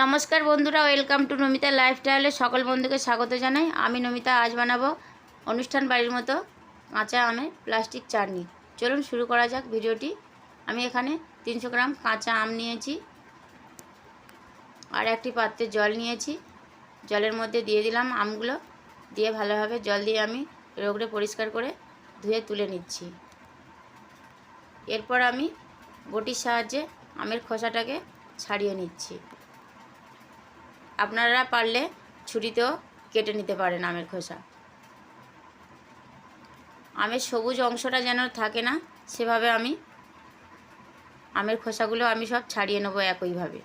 নমস্কার বন্ধুরা welcome to Namita লাইফস্টাইলে সকল বন্ধুকে স্বাগত জানাই। আমি নমিতা, আজ বানাবো অনুষ্ঠান বাড়ির মতো কাঁচা আমের প্লাস্টিক চাটনি। চলুন শুরু করা যাক ভিডিওটি। আমি এখানে তিনশো গ্রাম কাঁচা আম নিয়েছি আর একটি পাত্রে জল নিয়েছি। জলের মধ্যে দিয়ে দিলাম আমগুলো। দিয়ে ভালোভাবে জল দিয়ে আমি রোগড়ে পরিষ্কার করে ধুয়ে তুলে নিচ্ছি। এরপর আমি বটির সাহায্যে আমের খোসাটাকে ছাড়িয়ে নিচ্ছি। আপনারা পারলে ছুরিতেও কেটে নিতে পারেন আমের খোসা। আমের সবুজ অংশটা যেন থাকে না, সেভাবে আমি আমের খোসাগুলো আমি সব ছাড়িয়ে নেব একইভাবে।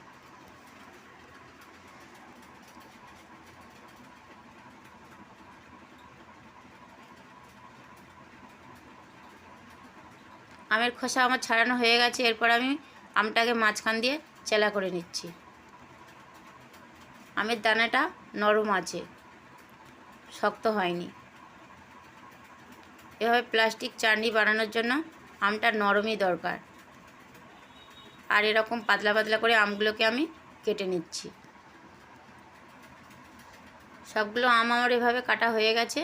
আমের খোসা আমার ছাড়ানো হয়ে গেছে, এরপর আমি আমটাকে মাঝখান দিয়ে চেলা করে নিচ্ছি। আমের দানাটা নরম আছে। শক্ত হয়নি। এভাবে প্লাস্টিক চাটনি বানানোর জন্য আমটা নরমই দরকার। আর এরকম পাতলা পাতলা করে আমগুলোকে আমি কেটে নিচ্ছি। সবগুলো আম আমার এভাবে কাটা হয়ে গেছে।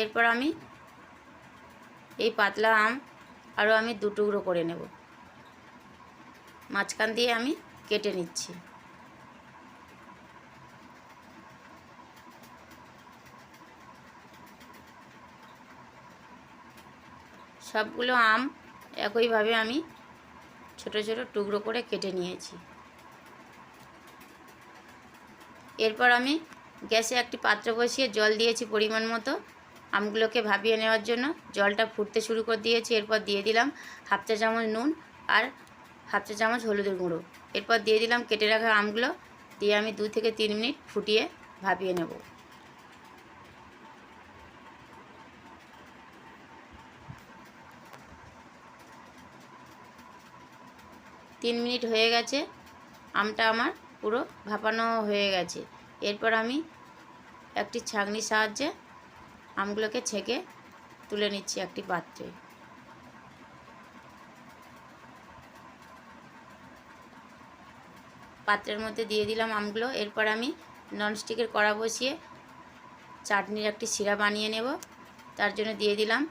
এরপর আমি এই পাতলা আম আরও আমি দু টুকরো করে নেব। মাঝখান দিয়ে আমি কেটে নিচ্ছি। সবগুলো আম একইভাবে আমি ছোট ছোট টুকরো করে কেটে নিয়েছি। এরপর আমি গ্যাসে একটি পাত্র বসিয়ে জল দিয়েছি পরিমাণ মতো আমগুলোকে ভাবিয়ে নেওয়ার জন্য। জলটা ফুটতে শুরু করে দিয়েছি, এরপর দিয়ে দিলাম হাফ চা চামচ নুন আর হাফ চা চামচ হলুদের গুঁড়ো। এরপর দিয়ে দিলাম কেটে রাখা আমগুলো, দিয়ে আমি দু থেকে তিন মিনিট ফুটিয়ে ভাবিয়ে নেব। তিন মিনিট হয়ে গেছে, আমটা আমার পুরো ভাপানো হয়ে গেছে। এরপর আমি একটি ছাঁকনির সাহায্যে আমগুলোকে ছেঁকে তুলে নিচ্ছি একটি পাত্রে। পাত্রের মধ্যে দিয়ে দিলাম আমগুলো, এরপর আমি ননস্টিকের কড়া বসিয়ে চাটনির একটি শিরা বানিয়ে নেব। তার জন্য দিয়ে দিলাম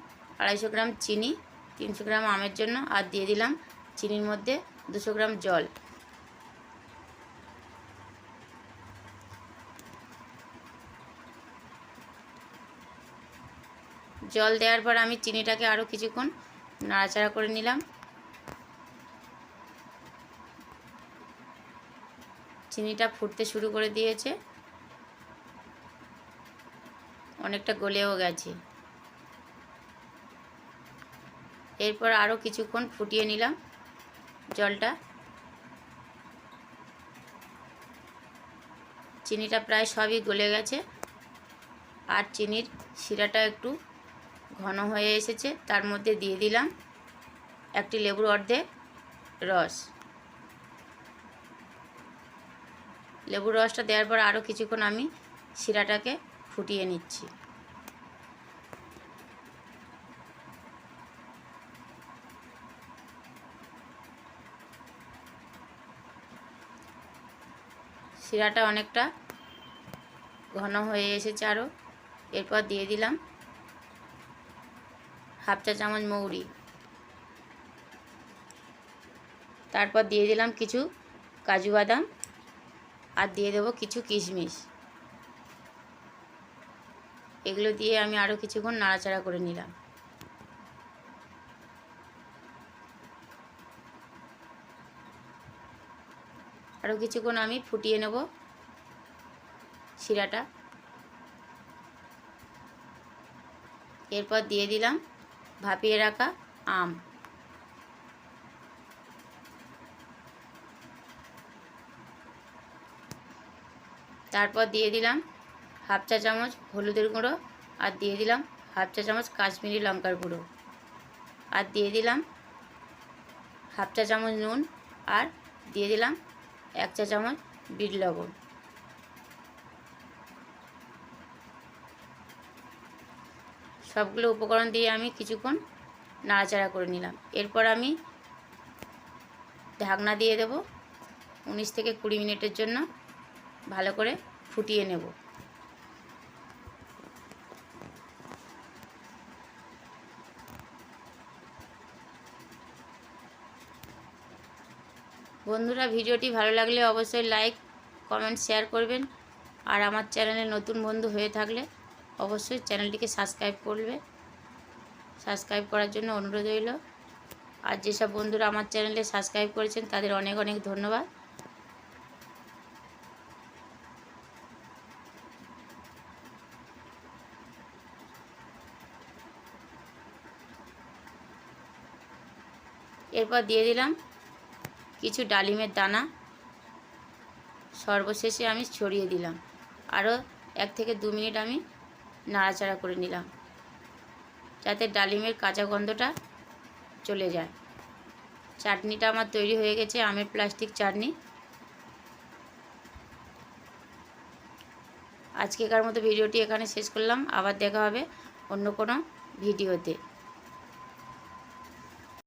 আড়াইশো গ্রাম চিনি, তিনশো গ্রাম আমের জন্য, আর দিয়ে দিলাম চিনির মধ্যে দুশো গ্রাম জল। জল দেওয়ার পর আমি চিনিটাকে আরও কিছুক্ষণ নাড়াচাড়া করে নিলাম। চিনিটা ফুটতে শুরু করে দিয়েছে। অনেকটা গলেও গেছে। এরপর আরও কিছুক্ষণ ফুটিয়ে নিলাম। জলটা। চিনিটা প্রায় সবই গলে গেছে। আর চিনির শিরাটা একটু ঘন হয়ে এসেছে, তার মধ্যে দিয়ে দিলাম একটি লেবুর অর্ধেক রস। লেবুর রসটা দেওয়ার পর আরও কিছুক্ষণ আমি শিরাটাকে ফুটিয়ে নিচ্ছি। শিরাটা অনেকটা ঘন হয়ে এসেছে আরও এরপর দিয়ে দিলাম হাফ চা চামচ মৌরি। তারপর দিয়ে দিলাম কিছু কাজু বাদাম আর দিয়ে দেবো কিছু কিশমিশ। এগুলো দিয়ে আমি আরও কিছুক্ষণ নাড়াচাড়া করে নিলাম। আরও কিছুক্ষণ আমি ফুটিয়ে নেব শিরাটা। এরপর দিয়ে দিলাম ভাপিয়ে রাখা আম। তারপর দিয়ে দিলাম হাফ চা চামচ হলুদের গুঁড়ো আর দিয়ে দিলাম হাফ চা চামচ কাশ্মীরি লঙ্কার গুঁড়ো। আর দিয়ে দিলাম হাফ চা চামচ নুন আর দিয়ে দিলাম এক চা চামচ বিট লবণ। সবগুলো উপকরণ দিয়ে আমি কিছুক্ষণ নাড়াচাড়া করে নিলাম। এরপর আমি ঢাকনা দিয়ে দেব। উনিশ থেকে কুড়ি মিনিটের জন্য ভালো করে ফুটিয়ে নেব। বন্ধুরা, ভিডিওটি ভালো লাগলে অবশ্যই লাইক কমেন্ট শেয়ার করবেন। আর আমার চ্যানেলে নতুন বন্ধু হয়ে থাকলে অবশ্যই চ্যানেলটিকে সাবস্ক্রাইব করবে। সাবস্ক্রাইব করার জন্য অনুরোধ রইল। আর যেসব বন্ধুরা আমার চ্যানেলে সাবস্ক্রাইব করেছেন, তাদের অনেক অনেক ধন্যবাদ। এরপর দিয়ে দিলাম কিছু ডালিমের দানা সর্বশেষে আমি ছড়িয়ে দিলাম। আরও এক থেকে দু মিনিট আমি নাড়াচাড়া করে নিলাম, যাতে ডালিমের কাঁচা গন্ধটা চলে যায়। চাটনিটা আমার তৈরি হয়ে গেছে, আমের প্লাস্টিক চাটনি। আজকেকার মতো ভিডিওটি এখানে শেষ করলাম। আবার দেখা হবে অন্য কোনো ভিডিওতে।